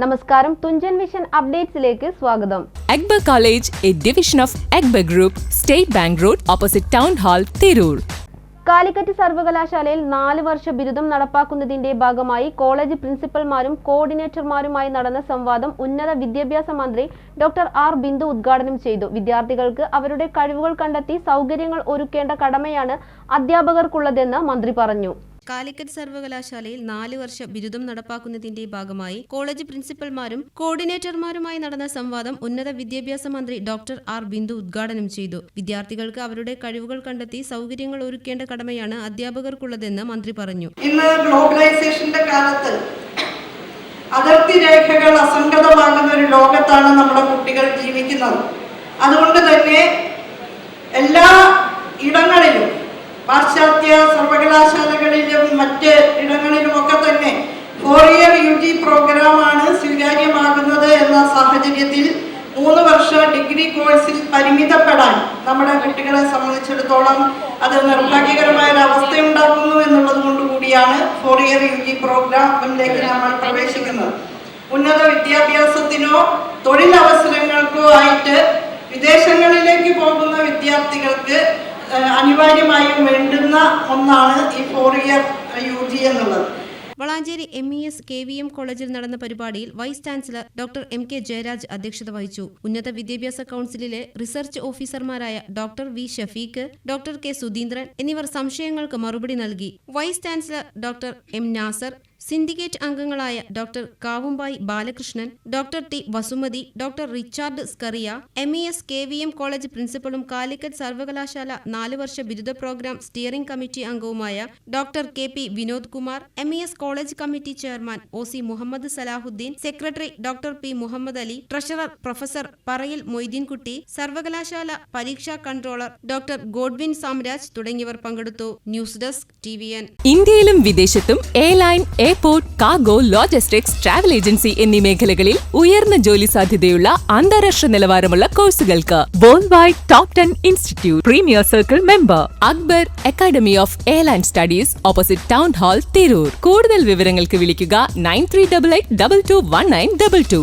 നമസ്കാരം തുഞ്ചൻ വിഷൻ അപ്ഡേറ്റ്സിലേക്ക് സ്വാഗതം. എഗ്ബ college A division of എഗ്ബ group state bank road opposite town hall Tirur. Calicut സർവകലാശാലയിൽ നാല് വർഷ ബിരുദം നടപ്പാക്കുന്നതിന്റെ ഭാഗമായി കോളേജ് പ്രിൻസിപ്പൽമാരും കോർഡിനേറ്റർമാരുമായി നടന്ന സംവാദം ഉന്നത വിദ്യാഭ്യാസ മന്ത്രി ഡോക്ടർ ആർ ബിന്ദു ഉദ്ഘാടനം ചെയ്തു. വിദ്യാർത്ഥികൾക്ക് അവരുടെ കഴിവുകൾ കണ്ടെത്തി സൗകര്യങ്ങൾ ഒരുക്കേണ്ട കടമയാണ് അധ്യാപകർക്കുള്ളതെന്ന് മന്ത്രി പറഞ്ഞു. കാലിക്കറ്റ് സർവകലാശാലയിൽ നാല് വർഷ ബിരുദം നടപ്പാക്കുന്നതിന്റെ ഭാഗമായി കോളേജ് പ്രിൻസിപ്പൽമാരും കോർഡിനേറ്റർമാരുമായി നടന്ന സംവാദം ഉന്നത വിദ്യാഭ്യാസ മന്ത്രി ഡോക്ടർ ആർ ബിന്ദു ഉദ്ഘാടനം ചെയ്തു. വിദ്യാർത്ഥികൾക്ക് അവരുടെ കഴിവുകൾ കണ്ടെത്തി സൗകര്യങ്ങൾ ഒരുക്കേണ്ട കടമയാണ് അധ്യാപകർക്കുള്ളതെന്ന് മന്ത്രി പറഞ്ഞു. ഇന്ന് ഗ്ലോബലൈസേഷന്റെ കാലത്ത് അതിർത്തി രേഖകൾ അസംഗതമാകുന്ന ഒരു ലോകത്താണ് നമ്മുടെ കുട്ടികൾ ജീവിക്കുന്നത്. അതുകൊണ്ട് തന്നെ എല്ലാ ഇടങ്ങളിലും പാശ്ചാത്യ സർവകലാശാലകളിലും മറ്റ് ഇടങ്ങളിലുമൊക്കെ തന്നെ ഫോർ ഇയർ യു ജി പ്രോഗ്രാമാണ് സ്വീകാര്യമാകുന്നത് എന്ന സാഹചര്യത്തിൽ മൂന്ന് വർഷ ഡിഗ്രി കോഴ്സിൽ പരിമിതപ്പെടാൻ നമ്മുടെ കുട്ടികളെ സംബന്ധിച്ചിടത്തോളം അത് നിർഭാഗ്യകരമായ ഒരു അവസ്ഥയുണ്ടാക്കുന്നു എന്നുള്ളത് കൊണ്ട് കൂടിയാണ് ഫോർ ഇയർ യു ജി പ്രോഗ്രാമിലേക്ക് നമ്മൾ പ്രവേശിക്കുന്നത്. ഉന്നത വിദ്യാഭ്യാസത്തിനോ തൊഴിലവസരങ്ങൾക്കോ ആയിട്ട് വിദേശങ്ങളിലേക്ക് പോകുന്ന വിദ്യാർത്ഥികൾക്ക് അനിവാര്യമായും വേണ്ടുന്ന ഒന്നാണ് ഈ ഫോർ ഇയർ യു ജി എന്നുള്ളത്. Valanchery M E S K V M കോളേജിൽ നടന്ന പരിപാടിയിൽ vice chancellor doctor M K Jayaraj അധ്യക്ഷത വഹിച്ചു. ഉന്നത വിദ്യാഭ്യാസ കൌൺസിലിലെ റിസർച്ച് ഓഫീസർമാരായ doctor V Shafeeq doctor K Sudheendran എന്നിവർ സംശയങ്ങൾക്ക് മറുപടി നൽകി. Vice chancellor doctor M Nasar syndicate അംഗങ്ങളായ doctor Kavumbayi Balakrishnan doctor T Vasumathi doctor Richard Scaria M E S K V M college പ്രിൻസിപ്പളും Calicut സർവകലാശാല നാല് വർഷ ബിരുദ പ്രോഗ്രാം സ്റ്റിയറിംഗ് കമ്മിറ്റി അംഗവുമായ doctor K P Vinod Kumar M E S college committee chairman O C Muhammad Salahuddin secretary doctor P Muhammad Ali treasurer professor Parayil Moideenkutty സർവകലാശാല പരീക്ഷാ controller doctor Godwin Samraj തുടങ്ങിയവർ പങ്കെടുത്തു. News desk T V N. ഇന്ത്യയിലും വിദേശത്തും airline airport cargo logistics travel agency എന്നീ മേഖലകളിൽ ഉയർന്ന ജോലി സാധ്യതയുള്ള അന്താരാഷ്ട്ര നിലവാരമുള്ള കോഴ്സുകൾക്ക് world wide top ten institute premier circle member Akbar academy of airline studies opposite town hall Tirur കൂടുതൽ വിവരങ്ങൾക്ക് വിളിക്കുക nine three double eight double two one nine double two